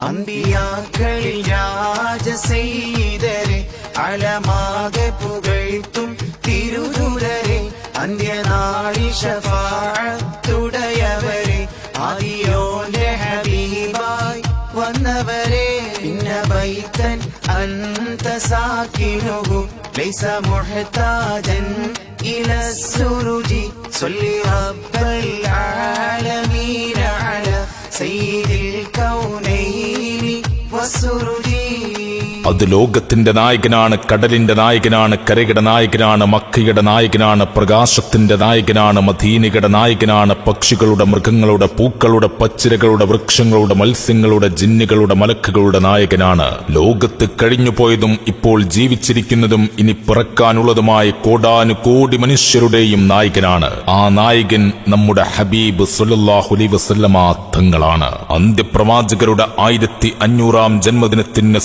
അമ്പിയാക്കളിൽ രാജസെയ്തരെ അലമാകെ പുകഴ്ത്തും തിരുതുരരെ. അന്ത്യനാളി ഷഫാഴത്തുടയവരെ ആദിയോന്റെ ഹബീബായി വന്നവരെ. പിന്നെ വൈത്തൻ അന്ത സാക്കിനുകും ലൈസ മുഹത്താജൻ ഇല സുരുചി സൊല്ലി റബ്ബൽ അത് ലോകത്തിന്റെ നായകനാണ് കടലിന്റെ നായകനാണ് കരയുടെ നായകനാണ് മക്കയുടെ നായകനാണ് പ്രകാശത്തിന്റെ നായകനാണ് മദീനികയുടെ നായകനാണ് പക്ഷികളുടെ മൃഗങ്ങളുടെ പൂക്കളുടെ പച്ചിരകളുടെ വൃക്ഷങ്ങളുടെ മത്സ്യങ്ങളുടെ ജിന്നുകളുടെ മലക്കുകളുടെ നായകനാണ്. ലോകത്ത് കഴിഞ്ഞുപോയതും ഇപ്പോൾ ജീവിച്ചിരിക്കുന്നതും ഇനി പിറക്കാനുള്ളതുമായ കോടാനുകോടി മനുഷ്യരുടെയും നായകനാണ്. ആ നായകൻ നമ്മുടെ ഹബീബ് സുലല്ലാഹുലി വസല്ലമ തങ്ങളാണ്. അന്ത്യപ്രവാചകരുടെ ആയിരത്തി അഞ്ഞൂറാം ജന്മദിനത്തിന്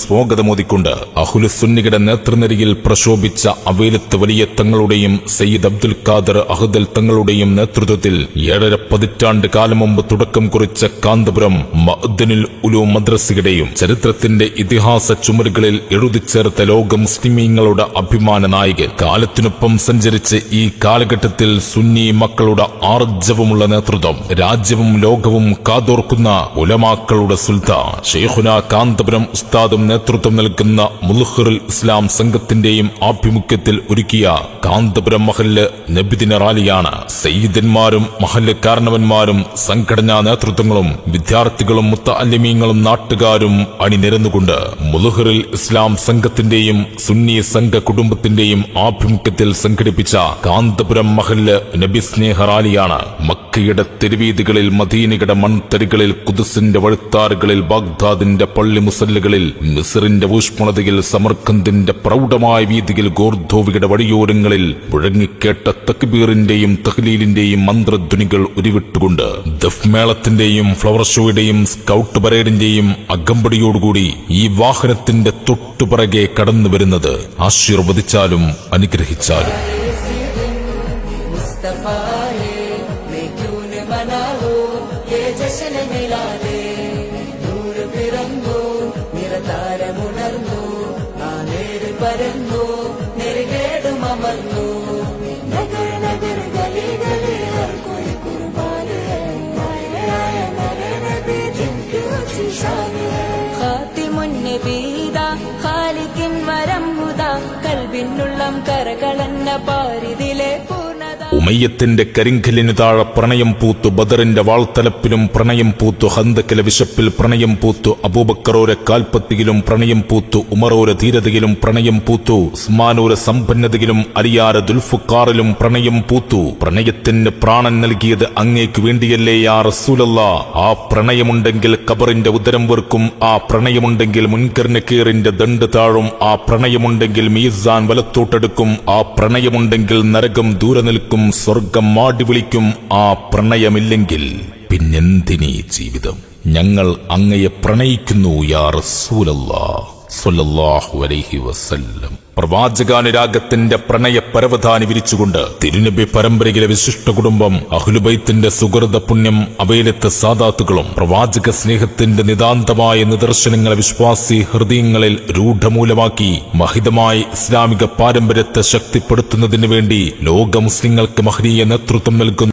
സ്വാഗതമോദിക്കൊണ്ട് അഹുലുസുന്നിയുടെ നേതൃനിരയിൽ പ്രശോഭിച്ച അവേലത്ത് വലിയ തങ്ങളുടെയും സയ്യിദ് അബ്ദുൽ ഖാദർ അഹദൽ തങ്ങളുടെയും നേതൃത്വത്തിൽ ഏഴര പതിറ്റാണ്ട് കാലം മുമ്പ് തുടക്കം കുറിച്ച കാന്തപുരം മഹദ്ദിനുൽ ഉലു മദ്രസയുടെയും ചരിത്രത്തിന്റെ ഇതിഹാസ ചുമരുകളിൽ എഴുതി എഴുതിച്ചേർത്ത ലോക മുസ്ലിമീങ്ങളുടെ അഭിമാന നായകൻ. കാലത്തിനൊപ്പം സഞ്ചരിച്ച് ഈ കാലഘട്ടത്തിൽ സുന്നി മക്കളുടെ ആർജവമുള്ള നേതൃത്വം രാജ്യവും ലോകവും കാതോർക്കുന്ന ഉലമാക്കളുടെ സുൽത്താൻ. ഷെയ്ഖുന കാന്തപുരം ഉസ്താദും നേതൃത്വം നൽകുന്ന മുൽഹറുൽ ഇസ്ലാം സംഘത്തിന്റെയും ആഭിമുഖ്യത്തിൽ ഒരുക്കിയ കാന്തപുരം മഹല്ല് നബിദിന റാലിയാണ് സയ്യിദന്മാരും മഹല്ല് കാരണവന്മാരും സംഘടനാ നേതൃത്വങ്ങളും വിദ്യാർത്ഥികളും മുത്തഅല്ലിമീങ്ങളും നാട്ടുകാരും അണിനിരന്നുകൊണ്ട് മുൽഹറിൽ ഇസ്ലാം സംഘത്തിന്റെയും സുന്നി സംഘ കുടുംബത്തിന്റെയും ആഭിമുഖ്യത്തിൽ സംഘടിപ്പിച്ച കാന്തപുരം മഹല്ല് നബി സ്നേഹ റാലിയാണ് മക്കയുടെ തെരുവീതികളിൽ മദീനയുടെ മൺതരികളിൽ കുതിസിന്റെ വഴുത്താറുകളിൽ ബാഗ്ദാദിന്റെ പള്ളി മുസല്ലുകളിൽ മിസറിന്റെ ഊഷ്മളതയിൽ സമർക്കന്തിന്റെ പ്രൗഢമായ വീതിയിൽ ഗോർധോവിയുടെ വഴിയോരങ്ങളിൽ മുഴങ്ങിക്കേട്ട തക്ബീറിന്റെയും തഹ്ലീലിന്റെയും മന്ത്രധ്വനികൾ ഉരുവിട്ടുകൊണ്ട് ദഫ്മേളത്തിന്റെയും ഫ്ലവർ ഷോയുടെയും സ്കൗട്ട് പരേഡിന്റെയും അകമ്പടിയോടുകൂടി ഈ വാഹനത്തിന്റെ തൊട്ടുപിറകെ കടന്നു വരുന്നത് ആശീർവദിച്ചാലും അനുഗ്രഹിച്ചാലും. ജശന മിലാദേ അമർന്നു. നഗര ഖാലിക്കിൻ വരം ഹുദ കൽവിനുള്ളം കരകളന്ന പാരിതി ഉമയ്യത്തിന്റെ കരിങ്കലിനു താഴെ പ്രണയം പൂത്തു ബദറിന്റെ വാൾത്തലപ്പിലും പ്രണയം പൂത്തു ഹന്തക്കിലെ വിശപ്പിൽ പ്രണയം പൂത്തു അബൂബക്കറോരെ കാൽപ്പത്തിയിലും പ്രണയം പൂത്തു ഉമറോര ധീരതയിലും പ്രണയം പൂത്തു ഉസ്മാനോര സമ്പന്നതയിലും അലിയാര ദുൽഫുക്കാറിലും പ്രണയം പൂത്തു. പ്രണയത്തിന് പ്രാണൻ നൽകിയത് അങ്ങേക്ക് വേണ്ടിയല്ലേ യാ റസൂലല്ല. ആ പ്രണയമുണ്ടെങ്കിൽ കബറിന്റെ ഉദരം വെറുക്കും ആ പ്രണയമുണ്ടെങ്കിൽ മുൻകർണക്കീറിന്റെ ദണ്ട് താഴും ആ പ്രണയമുണ്ടെങ്കിൽ മീസാൻ വലത്തോട്ടെടുക്കും ആ പ്രണയമുണ്ടെങ്കിൽ നരകം ദൂരെ നിൽക്കും സ്വർഗം മാടി വിളിക്കും ആ പ്രണയമില്ലെങ്കിൽ പിന്നെന്തിനീ ജീവിതം? ഞങ്ങൾ അങ്ങയെ പ്രണയിക്കുന്നു യാ റസൂലല്ലാ. അലൈഹി വസല്ലം. പ്രവാചകാനുരാഗത്തിന്റെ പ്രണയ പരവധാനി വിരിച്ചുകൊണ്ട് തിരുനബി പരമ്പരയിലെ വിശിഷ്ട കുടുംബം അഹുലുബൈത്തിന്റെ സുഹൃത പുണ്യം അവയിലത്തെ സാദാത്തുകളും പ്രവാചക സ്നേഹത്തിന്റെ നിതാന്തമായ നിദർശനങ്ങളെ വിശ്വാസി ഹൃദയങ്ങളിൽ രൂഢമൂലമാക്കി മഹിതമായ ഇസ്ലാമിക പാരമ്പര്യത്തെ ശക്തിപ്പെടുത്തുന്നതിനു വേണ്ടി ലോക മുസ്ലിങ്ങൾക്ക് മഹനീയ നേതൃത്വം നൽകുന്ന.